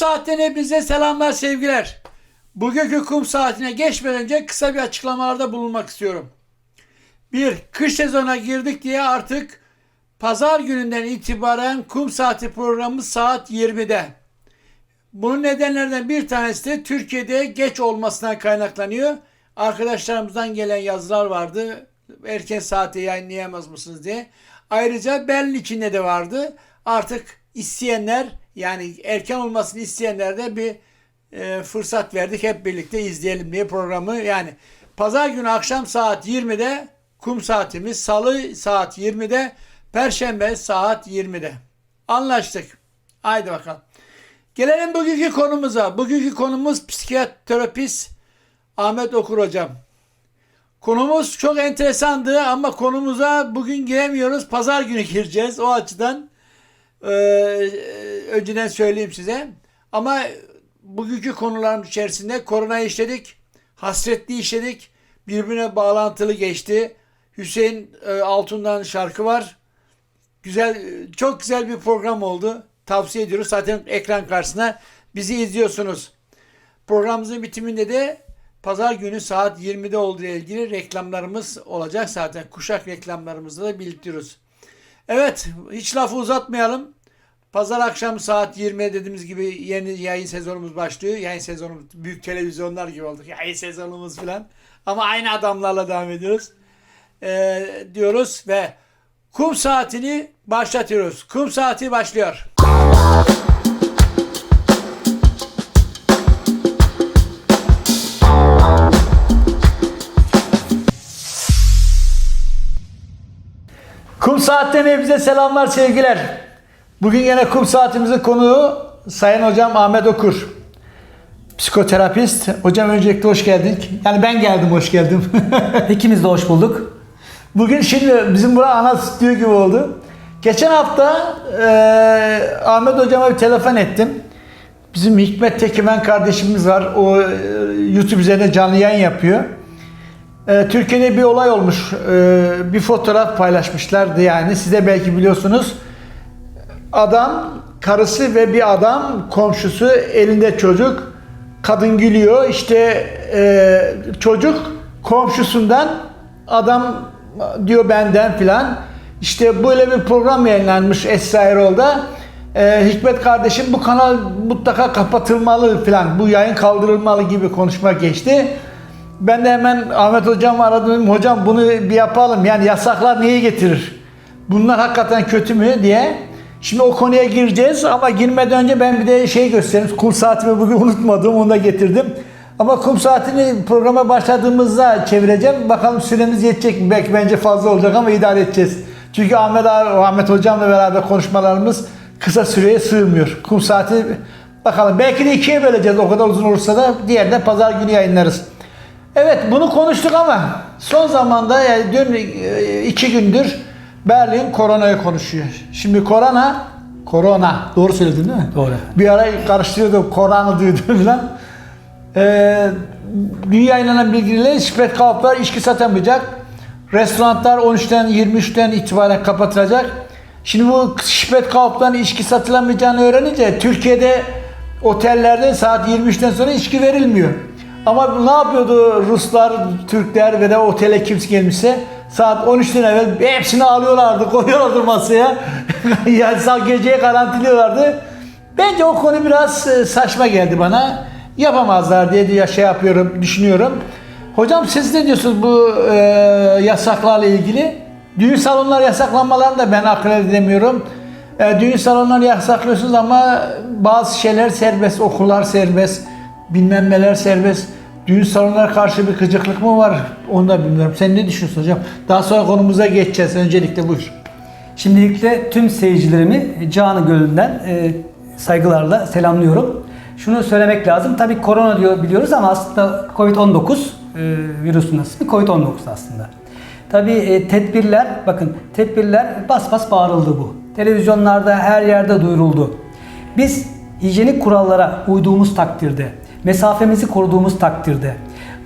saatten hepinize selamlar sevgiler. Bugünkü kum saatine geçmeden önce kısa bir açıklamalarda bulunmak istiyorum. Bir, kış sezona girdik diye artık pazar gününden itibaren kum saati programımız saat 20'de. Bunun nedenlerden bir tanesi de Türkiye'de geç olmasından kaynaklanıyor. Arkadaşlarımızdan gelen yazılar vardı. Erken saate yayınlayamaz mısınız diye. Ayrıca Berlin içinde de vardı. Artık isteyenler yani erken olmasını isteyenler de bir e, fırsat verdik. Hep birlikte izleyelim diye programı. Yani pazar günü akşam saat 20'de kum saatimiz. Salı saat 20'de. Perşembe saat 20'de. Anlaştık. Haydi bakalım. Gelelim bugünkü konumuza. Bugünkü konumuz psikiyaterapist Ahmet Okur hocam. Konumuz çok enteresandı ama konumuza bugün giremiyoruz. Pazar günü gireceğiz. O açıdan önceden söyleyeyim size. Ama bugünkü konuların içerisinde korona işledik. Hasretli işledik. Birbirine bağlantılı geçti. Hüseyin e, Altun'dan şarkı var. Güzel, çok güzel bir program oldu. Tavsiye ediyoruz. Zaten ekran karşısına bizi izliyorsunuz. Programımızın bitiminde de pazar günü saat 20'de olduğu ile ilgili reklamlarımız olacak zaten. Kuşak reklamlarımızı da bildiriyoruz. Evet, hiç lafı uzatmayalım. Pazar akşam saat 20'de dediğimiz gibi yeni yayın sezonumuz başlıyor. Yayın sezonumuz büyük televizyonlar gibi olduk. Yayın sezonumuz falan. Ama aynı adamlarla devam ediyoruz. Ee, diyoruz ve kum saatini başlatıyoruz. Kum saati başlıyor. Kum Saat'ten hepinize selamlar sevgiler. Bugün yine kum saatimizin konuğu Sayın Hocam Ahmet Okur. Psikoterapist. Hocam öncelikle hoş geldik. Yani ben geldim hoş geldim. İkimiz de hoş bulduk. Bugün şimdi bizim bura ana stüdyo gibi oldu. Geçen hafta eee Ahmet Hocam'a bir telefon ettim. Bizim Hikmet Tekimen kardeşimiz var. O eee, YouTube üzerinde canlı yayın yapıyor. Eee, Türkiye'de bir olay olmuş. Eee, bir fotoğraf paylaşmışlardı yani. Siz de belki biliyorsunuz. Adam, karısı ve bir adam, komşusu, elinde çocuk. Kadın gülüyor. İşte eee, çocuk komşusundan adam diyor benden filan. İşte böyle bir program yayınlanmış Esra Erol'da. Eee, Hikmet kardeşim bu kanal mutlaka kapatılmalı filan. Bu yayın kaldırılmalı gibi konuşma geçti. Ben de hemen Ahmet hocam aradım. Hocam bunu bir yapalım. Yani yasaklar neyi getirir? Bunlar hakikaten kötü mü diye. Şimdi o konuya gireceğiz ama girmeden önce ben bir de şey göstereyim. Kum saatimi bugün unutmadım. Onu da getirdim. Ama kum saatini programa başladığımızda çevireceğim. Bakalım süremiz yetecek mi? Belki bence fazla olacak ama idare edeceğiz. Çünkü Ahmet Ahmet hocamla beraber konuşmalarımız kısa süreye sığmıyor. Kum saati bakalım. Belki de ikiye böleceğiz. O kadar uzun olursa da diğer de pazar günü yayınlarız. Evet bunu konuştuk ama son zamanda yani dün e, iki gündür Berlin koronayı konuşuyor. Şimdi korona, korona doğru söyledin değil mi? Doğru. Bir ara karıştırıyordum, korona duydum falan. Ee, dünya inanan bilgiyle şipet kalıplar içki satamayacak. Restoranlar 13'ten 23'ten itibaren kapatılacak. Şimdi bu şipet kalıpların içki satılamayacağını öğrenince Türkiye'de otellerde saat 23'ten sonra içki verilmiyor. Ama ne yapıyordu Ruslar, Türkler ve de otele kimse gelmişse saat 13'ten evvel hepsini alıyorlardı, koyuyorlardı masaya. yani saat geceye garantiliyorlardı. Bence o konu biraz e, saçma geldi bana. Yapamazlar diye de şey yapıyorum, düşünüyorum. Hocam siz ne diyorsunuz bu e, yasaklarla ilgili? Düğün salonları yasaklanmalarını da ben akıl edemiyorum. E, düğün salonları yasaklıyorsunuz ama bazı şeyler serbest, okullar serbest, bilmem neler serbest. Düğün salonlara karşı bir gıcıklık mı var? Onu da bilmiyorum. Sen ne düşünüyorsun hocam? Daha sonra konumuza geçeceğiz. Öncelikle buyur. Şimdilikle tüm seyircilerimi Canı Gölü'nden e, saygılarla selamlıyorum. Şunu söylemek lazım. Tabii korona diyor biliyoruz ama aslında Covid-19 e, virüsün ismi Covid-19 aslında. Tabii e, tedbirler, bakın tedbirler bas bas bağırıldı bu. Televizyonlarda her yerde duyuruldu. Biz hijyenik kurallara uyduğumuz takdirde, mesafemizi koruduğumuz takdirde,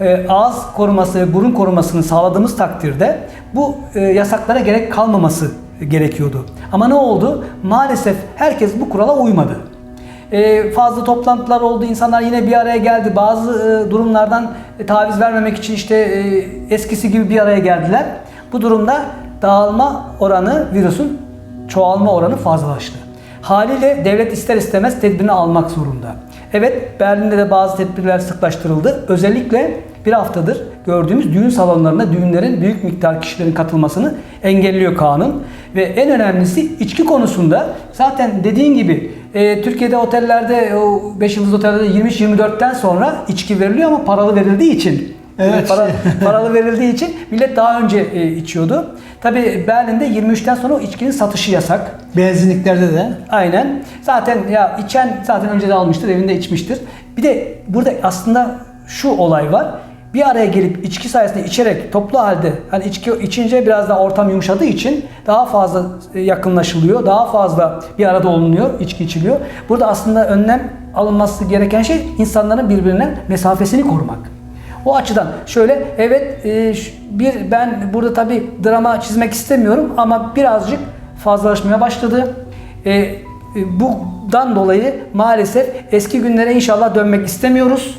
e, ağız koruması burun korumasını sağladığımız takdirde bu e, yasaklara gerek kalmaması gerekiyordu. Ama ne oldu? Maalesef herkes bu kurala uymadı. E, fazla toplantılar oldu. İnsanlar yine bir araya geldi. Bazı durumlardan taviz vermemek için işte eskisi gibi bir araya geldiler. Bu durumda dağılma oranı virüsün çoğalma oranı fazlalaştı. Haliyle devlet ister istemez tedbirini almak zorunda. Evet Berlin'de de bazı tedbirler sıklaştırıldı. Özellikle bir haftadır gördüğümüz düğün salonlarına düğünlerin büyük miktar kişilerin katılmasını engelliyor kanun. Ve en önemlisi içki konusunda zaten dediğin gibi e, Türkiye'de otellerde o 5 yıldız otellerde 23-24'ten sonra içki veriliyor ama paralı verildiği için Evet. Para, paralı verildiği için millet daha önce e, içiyordu. Tabi Berlin'de 23'ten sonra o içkinin satışı yasak. Benzinliklerde de. Aynen. Zaten ya içen zaten önce de almıştır, evinde içmiştir. Bir de burada aslında şu olay var. Bir araya gelip içki sayesinde içerek toplu halde hani içki içince biraz daha ortam yumuşadığı için daha fazla e, yakınlaşılıyor. Daha fazla bir arada olunuyor, içki içiliyor. Burada aslında önlem alınması gereken şey insanların birbirinden mesafesini korumak. O açıdan şöyle evet e, bir ben burada tabi drama çizmek istemiyorum ama birazcık fazlalaşmaya başladı. E, e, bundan dolayı maalesef eski günlere inşallah dönmek istemiyoruz.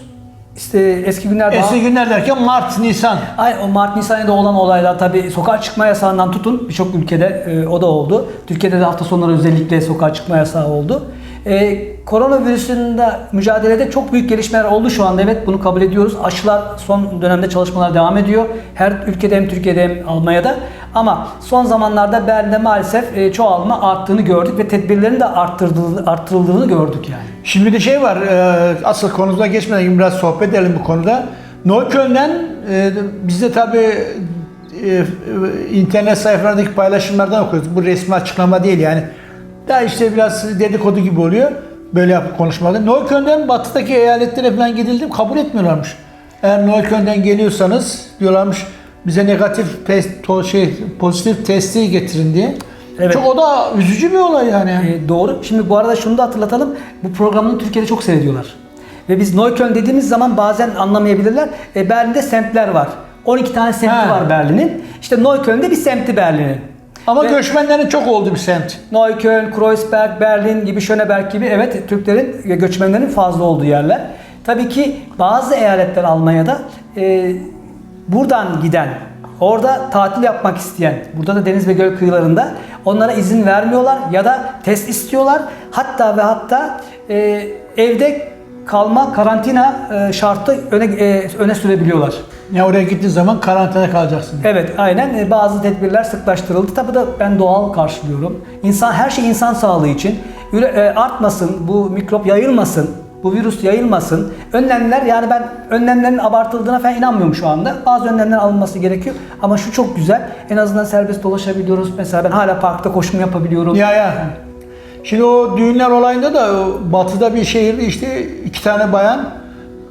İşte eski günler daha... Eski günler derken Mart, Nisan. Ay o Mart Nisan ayında olan olaylar tabii sokağa çıkma yasağından tutun birçok ülkede e, o da oldu. Türkiye'de de hafta sonları özellikle sokağa çıkma yasağı oldu. E, koronavirüsünde mücadelede çok büyük gelişmeler oldu şu anda. Evet bunu kabul ediyoruz. Aşılar son dönemde çalışmalar devam ediyor. Her ülkede hem Türkiye'de hem Almanya'da. Ama son zamanlarda Berlin'de maalesef e, çoğalma arttığını gördük ve tedbirlerin de arttırıldığı, arttırıldığını gördük yani. Şimdi de şey var, e, asıl konumuza geçmeden biraz sohbet edelim bu konuda. Neukölln'den e, biz de tabii e, e, internet sayfalarındaki paylaşımlardan okuyoruz. Bu resmi açıklama değil yani. Daha işte biraz dedikodu gibi oluyor. Böyle yapıp konuşmalar. Neukölln'den batıdaki eyaletlere falan gidildi kabul etmiyorlarmış. Eğer Neukölln'den geliyorsanız diyorlarmış bize negatif test, to- şey, pozitif testi getirin diye. Evet. Çok o da üzücü bir olay yani. E, doğru. Şimdi bu arada şunu da hatırlatalım. Bu programını Türkiye'de çok seyrediyorlar. Ve biz Neukölln dediğimiz zaman bazen anlamayabilirler. E, Berlin'de semtler var. 12 tane semti Ha. var Berlin'in. İşte Neukölln'de bir semti Berlin'in. Ama Ve- göçmenlerin çok olduğu bir semt. Neukölln, Kreuzberg, Berlin gibi, Schöneberg gibi evet Türklerin göçmenlerin fazla olduğu yerler. Tabii ki bazı eyaletler Almanya'da e, buradan giden, orada tatil yapmak isteyen, burada da deniz ve göl kıyılarında onlara izin vermiyorlar ya da test istiyorlar. Hatta ve hatta e, evde kalma karantina e, şartı öne e, öne sürebiliyorlar. Ya oraya gittiğin zaman karantinada kalacaksın. Evet aynen E, bazı tedbirler sıklaştırıldı. Tabii da ben doğal karşılıyorum. İnsan her şey insan sağlığı için Üre- e, artmasın, bu mikrop yayılmasın, bu virüs yayılmasın. Önlemler yani ben önlemlerin abartıldığına falan inanmıyorum şu anda. Bazı önlemler alınması gerekiyor ama şu çok güzel. En azından serbest dolaşabiliyoruz. Mesela ben hala parkta koşma yapabiliyorum. Ya ya. Şimdi o düğünler olayında da batıda bir şehirde işte iki tane bayan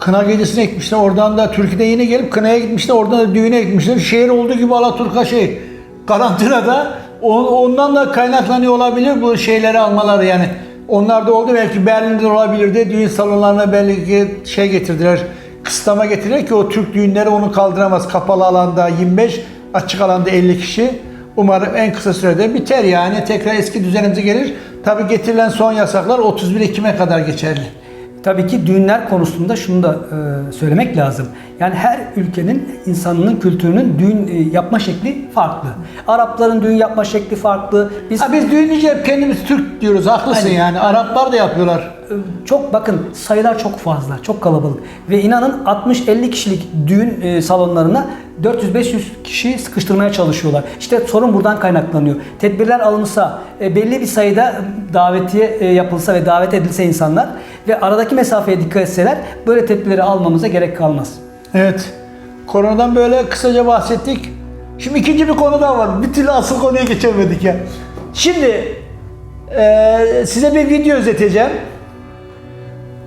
kına gecesine gitmişler. Oradan da Türkiye'de yine gelip kınaya gitmişler. Oradan da düğüne gitmişler. Şehir olduğu gibi Alaturka şey karantinada. Ondan da kaynaklanıyor olabilir bu şeyleri almaları yani. Onlar da oldu belki Berlin'de de olabilirdi. Düğün salonlarına belki şey getirdiler. Kısıtlama getirdiler ki o Türk düğünleri onu kaldıramaz. Kapalı alanda 25, açık alanda 50 kişi. Umarım en kısa sürede biter yani. Tekrar eski düzenimize gelir. Tabi getirilen son yasaklar 31 Ekim'e kadar geçerli. Tabii ki düğünler konusunda şunu da e, söylemek lazım. Yani her ülkenin insanının kültürünün düğün e, yapma şekli farklı. Arapların düğün yapma şekli farklı. Biz Ha biz düğün kendimiz Türk diyoruz. Haklısın Aynen. yani. Araplar da yapıyorlar. E, çok bakın sayılar çok fazla, çok kalabalık ve inanın 60-50 kişilik düğün e, salonlarına 400-500 kişi sıkıştırmaya çalışıyorlar. İşte sorun buradan kaynaklanıyor. Tedbirler alınsa, e, belli bir sayıda davetiye e, yapılsa ve davet edilse insanlar ve aradaki mesafeye dikkat etseler böyle tedbirleri almamıza gerek kalmaz. Evet. Koronadan böyle kısaca bahsettik. Şimdi ikinci bir konu daha var. Bir türlü asıl konuya geçemedik ya. Şimdi eee, size bir video izleteceğim.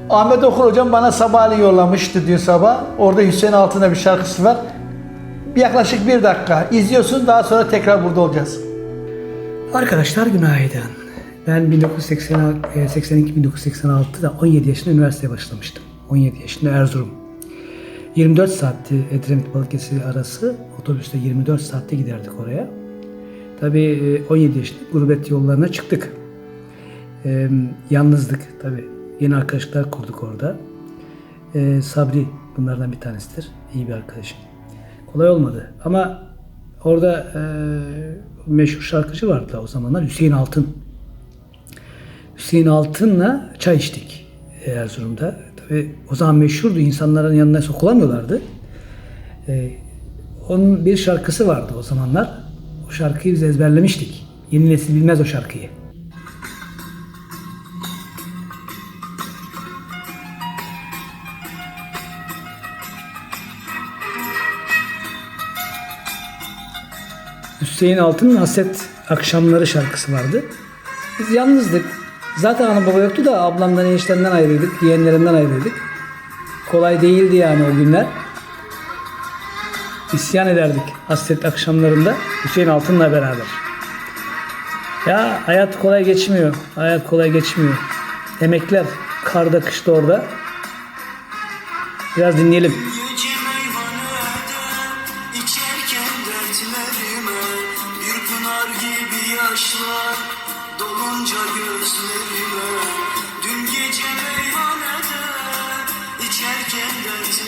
Ahmet Okur hocam bana sabahleyin yollamıştı dün sabah. Orada Hüseyin Altın'da bir şarkısı var. Yaklaşık bir dakika izliyorsunuz daha sonra tekrar burada olacağız. Arkadaşlar günaydın. Ben 1982-1986'da 17 yaşında üniversiteye başlamıştım. 17 yaşında Erzurum. 24 saatti Edremit Balıkesir arası. Otobüste 24 saatte giderdik oraya. Tabii e, 17 yaşında gurbet yollarına çıktık. E, yalnızdık tabii. Yeni arkadaşlıklar kurduk orada. Ee, Sabri bunlardan bir tanesidir. İyi bir arkadaşım. Kolay olmadı ama orada e, meşhur şarkıcı vardı o zamanlar Hüseyin Altın. Hüseyin Altın'la çay içtik Erzurum'da. Tabii o zaman meşhurdu. insanların yanına sokulamıyorlardı. Ee, onun bir şarkısı vardı o zamanlar. O şarkıyı biz ezberlemiştik. Yeni nesil bilmez o şarkıyı. Hüseyin Altın'ın Haset Akşamları şarkısı vardı. Biz yalnızdık. Zaten ana baba yoktu da ablamdan eniştemden ayrıydık, yeğenlerimden ayrıydık. Kolay değildi yani o günler. İsyan ederdik hasret akşamlarında Hüseyin Altın'la beraber. Ya hayat kolay geçmiyor. Hayat kolay geçmiyor. Emekler karda kışta orada. Biraz dinleyelim.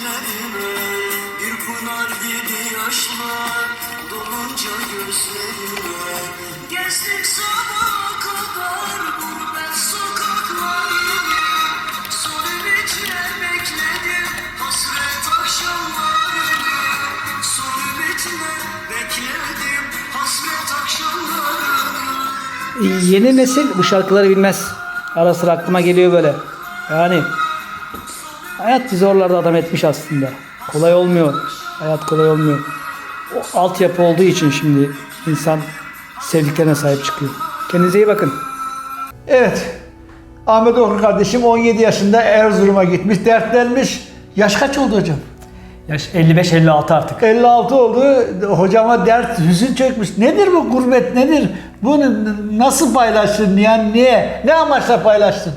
Dertlerime Bir pınar gibi yaşlar dolunca gözlerime Gezdik sabaha kadar gurbet sokaklarını ümitle bekledim hasret akşamlarını Son ümitle bekledim hasret akşamlarını Yeni nesil bu şarkıları bilmez. Ara sıra aklıma geliyor böyle. Yani hayat bizi oralarda adam etmiş aslında. Kolay olmuyor. Hayat kolay olmuyor. O altyapı olduğu için şimdi insan sevdiklerine sahip çıkıyor. Kendinize iyi bakın. Evet. Ahmet Okur kardeşim 17 yaşında Erzurum'a gitmiş, dertlenmiş. Yaş kaç oldu hocam? Yaş 55-56 artık. 56 oldu. Hocama dert, hüzün çökmüş. Nedir bu gurbet, nedir? Bunu nasıl paylaştın? Yani niye? Ne amaçla paylaştın?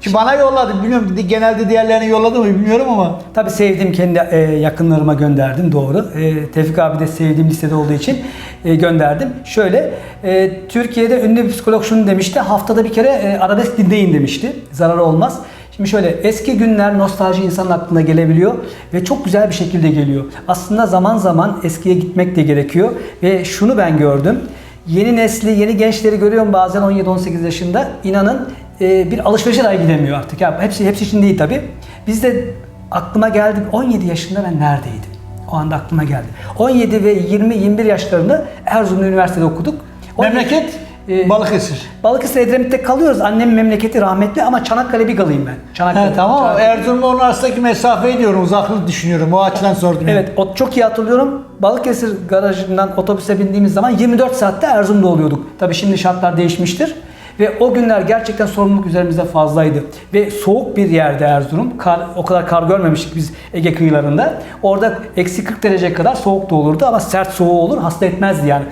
Ki bana yolladı. Bilmiyorum genelde diğerlerine yolladı mı bilmiyorum ama. Tabii sevdiğim kendi e, yakınlarıma gönderdim doğru. E, Tevfik abi de sevdiğim listede olduğu için e, gönderdim. Şöyle e, Türkiye'de ünlü bir psikolog şunu demişti. Haftada bir kere e, arabesk dinleyin demişti. Zararı olmaz. Şimdi şöyle eski günler nostalji insanın aklına gelebiliyor ve çok güzel bir şekilde geliyor. Aslında zaman zaman eskiye gitmek de gerekiyor ve şunu ben gördüm. Yeni nesli, yeni gençleri görüyorum bazen 17-18 yaşında. İnanın e, bir alışverişe dahi gidemiyor artık. Ya hepsi hepsi için değil tabii. Biz de aklıma geldi 17 yaşında ben neredeydim? O anda aklıma geldi. 17 ve 20-21 yaşlarını Erzurum'da üniversitede okuduk. 17 Memleket e, Balıkesir. Balıkesir Edremit'te kalıyoruz. Annemin memleketi rahmetli ama Çanakkale Bigalıyım ben. Çanakkale. He, tamam. Çanakkale. Erzurum'la onun arasındaki mesafeyi diyorum. Uzaklık düşünüyorum. O açıdan sordum. Evet, o çok iyi hatırlıyorum. Balıkesir garajından otobüse bindiğimiz zaman 24 saatte Erzurum'da oluyorduk. Tabii şimdi şartlar değişmiştir. Ve o günler gerçekten sorumluluk üzerimizde fazlaydı. Ve soğuk bir yerde Erzurum. Kar, o kadar kar görmemiştik biz Ege kıyılarında. Orada eksi 40 derece kadar soğuk da olurdu ama sert soğuğu olur. Hasta etmezdi yani.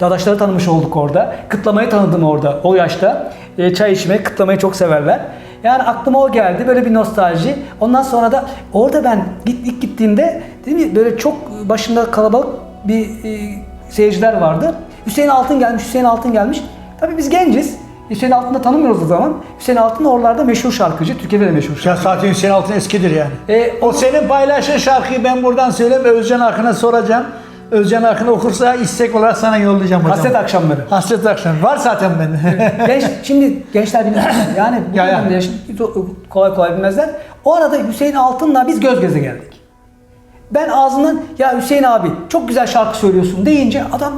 Dadaşları tanımış olduk orada. Kıtlamayı tanıdım orada o yaşta. E, çay içmeyi, kıtlamayı çok severler. Yani aklıma o geldi. Böyle bir nostalji. Ondan sonra da orada ben git, ilk gittiğimde değil mi böyle çok başında kalabalık bir e, seyirciler vardı. Hüseyin Altın gelmiş, Hüseyin Altın gelmiş. Tabii biz genciz. Hüseyin Altın'ı da tanımıyoruz o zaman. Hüseyin Altın oralarda meşhur şarkıcı. Türkiye'de de meşhur şarkıcı. Ya zaten Hüseyin Altın eskidir yani. E, O senin paylaştığın şarkıyı ben buradan söyleyeyim. Özcan Akın'a soracağım. Özcan Akın okursa istek olarak sana yollayacağım hocam. Hasret akşamları. Hasret akşam. Var zaten bende. Genç, şimdi gençler bilmez. Yani bu Ya, ya. dönemde yaş- kolay kolay bilmezler. O arada Hüseyin Altın'la biz göz göze geldik. Ben ağzından ya Hüseyin abi çok güzel şarkı söylüyorsun deyince adam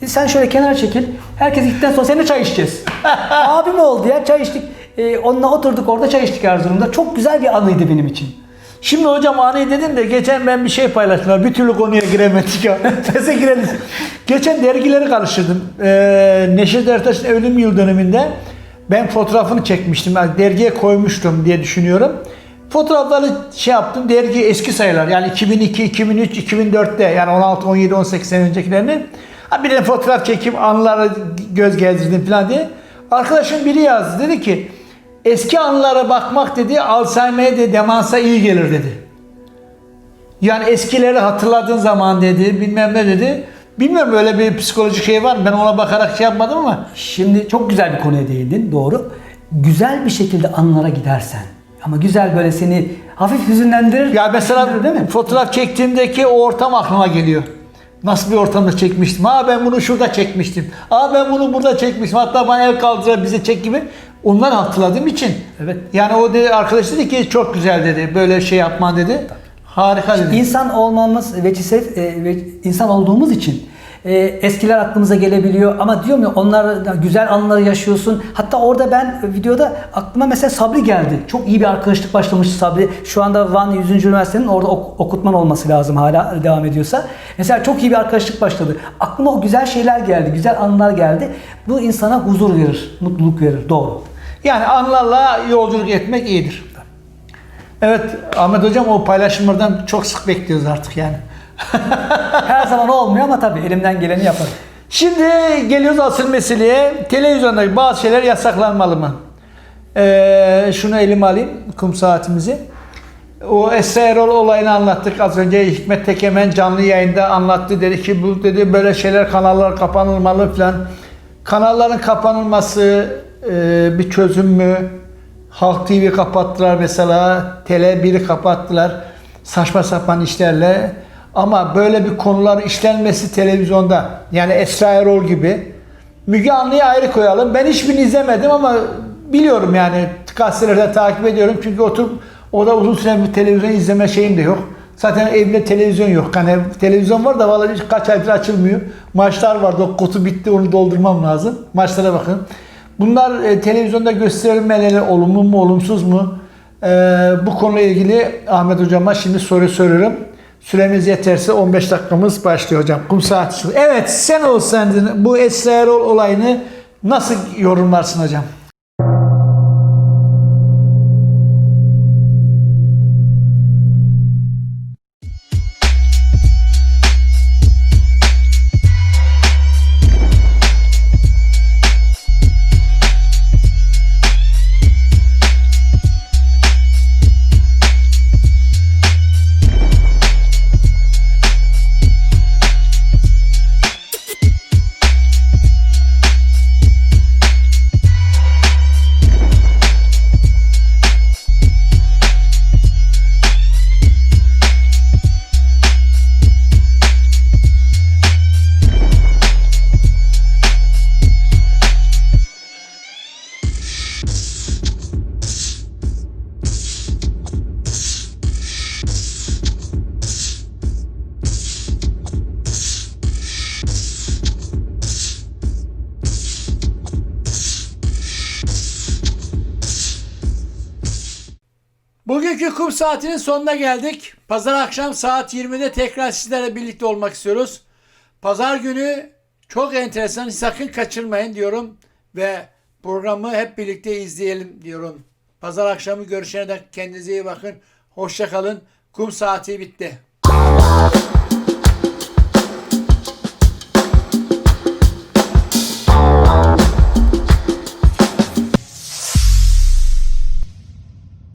dedi sen şöyle kenara çekil. Herkes gittikten sonra seninle çay içeceğiz. Abim oldu ya çay içtik. Ee, onunla oturduk orada çay içtik Erzurum'da. Çok güzel bir anıydı benim için. Şimdi hocam anı dedin de geçen ben bir şey paylaştılar. Bir türlü konuya giremedik ya. Sese girelim. Geçen dergileri karıştırdım. Ee, Neşet Ertaş'ın ölüm yıl dönümünde ben fotoğrafını çekmiştim. Yani dergiye koymuştum diye düşünüyorum. Fotoğrafları şey yaptım. Dergi eski sayılar. Yani 2002, 2003, 2004'te yani 16, 17, 18 sene öncekilerini. Ha bir de fotoğraf çekip anılara göz gezdirdim falan diye. Arkadaşım biri yazdı. Dedi ki eski anılara bakmak dedi Alzheimer'e de demansa iyi gelir dedi. Yani eskileri hatırladığın zaman dedi bilmem ne dedi. Bilmiyorum öyle bir psikolojik şey var? Ben ona bakarak şey yapmadım ama. Şimdi çok güzel bir konuya değindin doğru. güzel bir şekilde anılara gidersen ama güzel böyle seni hafif hüzünlendirir. Ya mesela değil mi? fotoğraf çektiğimdeki o ortam aklıma geliyor. Nasıl bir ortamda çekmiştim? Ha ben bunu şurada çekmiştim. Aa ben bunu burada çekmiştim. Hatta bana el kaldırarak bize çek gibi. Onları hatırladığım için. Evet. Yani o dedi, arkadaş dedi ki çok güzel dedi. Böyle şey yapman dedi. Harika dedi. İnsan olmamız veçise e, ve insan olduğumuz için e, eskiler aklımıza gelebiliyor ama diyorum ya onlar güzel anıları yaşıyorsun. Hatta orada ben videoda aklıma mesela Sabri geldi. Çok iyi bir arkadaşlık başlamış Sabri. Şu anda Van 100. Üniversitenin orada ok- okutman olması lazım hala devam ediyorsa. Mesela çok iyi bir arkadaşlık başladı. Aklıma o güzel şeyler geldi, güzel anılar geldi. Bu insana huzur verir, mutluluk verir. Doğru. Yani anılarla yolculuk etmek iyidir. Evet Ahmet Hocam o paylaşımlardan çok sık bekliyoruz artık yani. Her zaman olmuyor ama tabii elimden geleni yaparım. Şimdi geliyoruz asıl meseleye. Televizyondaki bazı şeyler yasaklanmalı mı? Ee, şunu elime alayım, kum saatimizi. O Esra Erol olayını anlattık az önce. Hikmet Tekemen canlı yayında anlattı. Dedi ki bu dedi böyle şeyler kanallar kapanılmalı falan. Kanalların kapanılması e, bir çözüm mü? Halk TV kapattılar mesela. Tele 1'i kapattılar. Saçma sapan işlerle. Ama böyle bir konular işlenmesi televizyonda yani Esra Erol gibi Müge Anlı'yı ayrı koyalım. Ben hiçbirini izlemedim ama biliyorum yani gazetelerde takip ediyorum. Çünkü oturup o da uzun süre bir televizyon izleme şeyim de yok. Zaten evde televizyon yok. Hani televizyon var da vallahi kaç aydır açılmıyor. Maçlar vardı. O kutu bitti onu doldurmam lazım. Maçlara bakın. Bunlar e, televizyonda gösterilmeleri olumlu mu olumsuz mu? E, bu konuyla ilgili Ahmet Hocam'a şimdi soru soruyorum. Süremiz yeterse 15 dakikamız başlıyor hocam. Kum saati. Evet sen olsaydın bu Esra Erol olayını nasıl yorumlarsın hocam? Bugünkü kum saatinin sonuna geldik. Pazar akşam saat 20'de tekrar sizlerle birlikte olmak istiyoruz. Pazar günü çok enteresan sakın kaçırmayın diyorum ve programı hep birlikte izleyelim diyorum. Pazar akşamı görüşene dek kendinize iyi bakın. Hoşça kalın. Kum saati bitti.